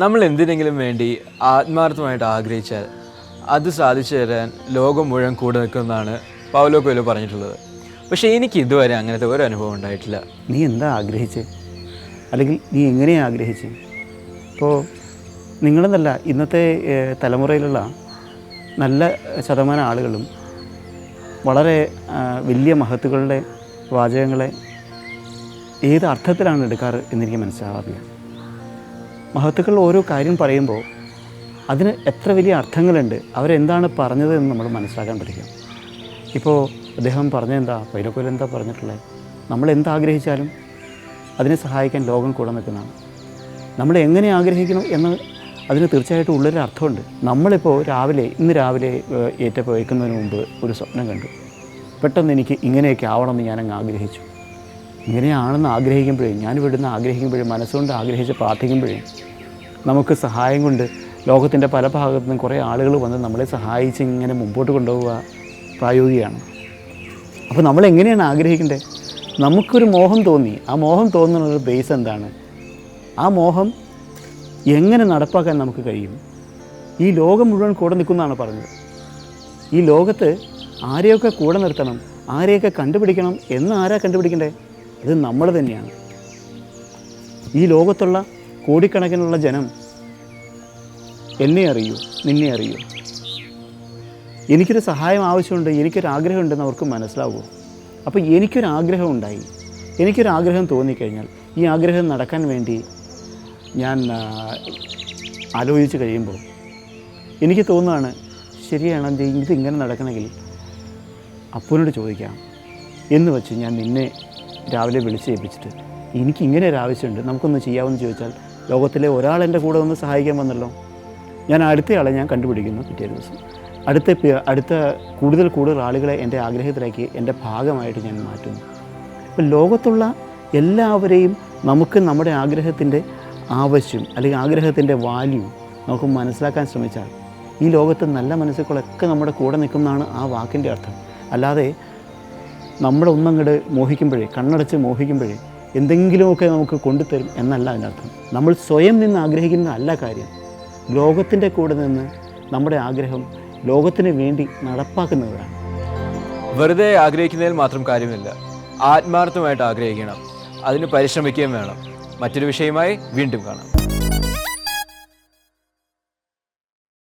നമ്മൾ എന്തിനെങ്കിലും വേണ്ടി ആത്മാർത്ഥമായിട്ട് ആഗ്രഹിച്ചാൽ അത് സാധിച്ചു തരാൻ ലോകം മുഴുവൻ കൂടെ നിൽക്കുന്നതാണ് പൗലോ കൊയിലോ പറഞ്ഞിട്ടുള്ളത്. പക്ഷേ എനിക്ക് ഇതുവരെ അങ്ങനത്തെ ഒരു അനുഭവം ഉണ്ടായിട്ടില്ല. നീ എന്താ ആഗ്രഹിച്ചേ? അല്ലെങ്കിൽ നീ എങ്ങനെയാണ് ആഗ്രഹിച്ച്? ഇപ്പോൾ നിങ്ങളെന്നല്ല ഇന്നത്തെ തലമുറയിലുള്ള നല്ല ശതമാനം ആളുകളും വളരെ വലിയ മഹത്തുകളുടെ വാചകങ്ങളെ ഏത് അർത്ഥത്തിലാണ് എടുക്കാറ് എന്നെനിക്ക് മനസ്സിലാവാറില്ല. മഹത്തുക്കൾ ഓരോ കാര്യം പറയുമ്പോൾ അതിന് എത്ര വലിയ അർത്ഥങ്ങളുണ്ട് അവരെന്താണ് പറഞ്ഞത് എന്ന് നമ്മൾ മനസ്സിലാക്കാൻ പഠിക്കും. ഇപ്പോൾ അദ്ദേഹം പറഞ്ഞെന്താ പൈനക്കോൽ എന്താ പറഞ്ഞിട്ടുള്ളത് നമ്മൾ എന്താഗ്രഹിച്ചാലും അതിനെ സഹായിക്കാൻ ലോകം കൂടെ നിൽക്കുന്നതാണ്. നമ്മൾ എങ്ങനെ ആഗ്രഹിക്കണം എന്ന് അതിന് തീർച്ചയായിട്ടും ഉള്ളൊരു അർത്ഥമുണ്ട്. നമ്മളിപ്പോൾ രാവിലെ ഇന്ന് രാവിലെ ഏറ്റപ്പോൾ വയ്ക്കുന്നതിന് മുമ്പ് ഒരു സ്വപ്നം കണ്ടു. പെട്ടെന്ന് എനിക്ക് ഇങ്ങനെയൊക്കെ ആവണമെന്ന് ഞാനങ്ങ് ആഗ്രഹിച്ചു. ഇങ്ങനെയാണെന്ന് ആഗ്രഹിക്കുമ്പോഴേ ഞാൻ ഇവിടുന്ന് ആഗ്രഹിക്കുമ്പോഴേ മനസ്സുകൊണ്ട് ആഗ്രഹിച്ച് പ്രാർത്ഥിക്കുമ്പോഴേ നമുക്ക് സഹായം കൊണ്ട് ലോകത്തിന്റെ പല ഭാഗത്തു നിന്നും കുറേ ആളുകൾ വന്ന് നമ്മളെ സഹായിച്ച് ഇങ്ങനെ മുമ്പോട്ട് കൊണ്ടുപോവുക പ്രായോഗികമാണ്. അപ്പോൾ നമ്മൾ എങ്ങനെയാണ് ആഗ്രഹിക്കേണ്ടത്? നമുക്കൊരു മോഹം തോന്നി. ആ മോഹം തോന്നുന്നൊരു ബേസ് എന്താണ്? ആ മോഹം എങ്ങനെ നടപ്പാക്കാൻ നമുക്ക് കഴിയും? ഈ ലോകം മുഴുവൻ കൂടെ നിൽക്കുന്നതാണ് പറഞ്ഞത്. ഈ ലോകത്ത് ആരെയൊക്കെ കൂടെ നിർത്തണം? ആരെയൊക്കെ കണ്ടുപിടിക്കണം? എന്ന് ആരാ കണ്ടുപിടിക്കണ്ടേ അത് നമ്മൾ തന്നെയാണ്. ഈ ലോകത്തുള്ള കോടിക്കണക്കിനുള്ള ജനം എന്നെ അറിയൂ നിന്നെ അറിയൂ. എനിക്കൊരു സഹായം ആവശ്യമുണ്ട് എനിക്കൊരു ആഗ്രഹമുണ്ടെന്ന് അവർക്ക് മനസ്സിലാവുമോ അപ്പോൾ എനിക്കൊരു ആഗ്രഹം ഉണ്ടായി എനിക്കൊരു ആഗ്രഹം തോന്നിക്കഴിഞ്ഞാൽ ഈ ആഗ്രഹം നടക്കാൻ വേണ്ടി ഞാൻ ആലോചിച്ച് കഴിയുമ്പോൾ എനിക്ക് തോന്നുകയാണ് ശരിയാണ് ഇത് ഇത് ഇങ്ങനെ നടക്കണമെങ്കിൽ അപ്പനോട് ചോദിക്കാം. എന്ന് വെച്ച് ഞാൻ നിന്നെ രാവിലെ വിളിച്ച് ഏൽപ്പിച്ചിട്ട് എനിക്ക് ഇങ്ങനെ ഒരു ആവശ്യമുണ്ട് നമുക്കൊന്ന് ചെയ്യാമെന്ന് ചോദിച്ചാൽ ലോകത്തിലെ ഒരാൾ എന്റെ കൂടെ ഒന്ന് സഹായിക്കാൻ വന്നല്ലോ. ഞാൻ അടുത്തയാളെ ഞാൻ കണ്ടുപിടിക്കുന്നു പിറ്റേ ദിവസം. അടുത്ത അടുത്ത കൂടുതൽ കൂടുതൽ ആളുകളെ എന്റെ ആഗ്രഹത്തിലേക്ക് എന്റെ ഭാഗമായിട്ട് ഞാൻ മാറ്റുന്നു. ഇപ്പം ലോകത്തുള്ള എല്ലാവരെയും നമുക്ക് നമ്മുടെ ആഗ്രഹത്തിന്റെ ആവശ്യം അല്ലെങ്കിൽ ആഗ്രഹത്തിന്റെ വാല്യൂ നമുക്ക് മനസ്സിലാക്കാൻ ശ്രമിച്ചാൽ ഈ ലോകത്ത് നല്ല മനസ്സുകളൊക്കെ നമ്മുടെ കൂടെ നിൽക്കുന്നതാണ് ആ വാക്കിന്റെ അർത്ഥം. അല്ലാതെ നമ്മളൊന്നങ്ങോട്ട് മോഹിക്കുമ്പോഴേ കണ്ണടച്ച് മോഹിക്കുമ്പോഴേ എന്തെങ്കിലുമൊക്കെ നമുക്ക് കൊണ്ടുതരും എന്നല്ല അതിന്റെ അർത്ഥം. നമ്മൾ സ്വയം നിന്ന് ആഗ്രഹിക്കുന്നതല്ല കാര്യം. ലോകത്തിന്റെ കൂടെ നിന്ന് നമ്മുടെ ആഗ്രഹം ലോകത്തിന് വേണ്ടി നടപ്പാക്കുന്നവരാണ് വെറുതെ ആഗ്രഹിക്കുന്നതിൽ മാത്രം കാര്യമില്ല. ആത്മാർത്ഥമായിട്ട് ആഗ്രഹിക്കണം. അതിന് പരിശ്രമിക്കുകയും വേണം. മറ്റൊരു വിഷയമായി വീണ്ടും കാണാം.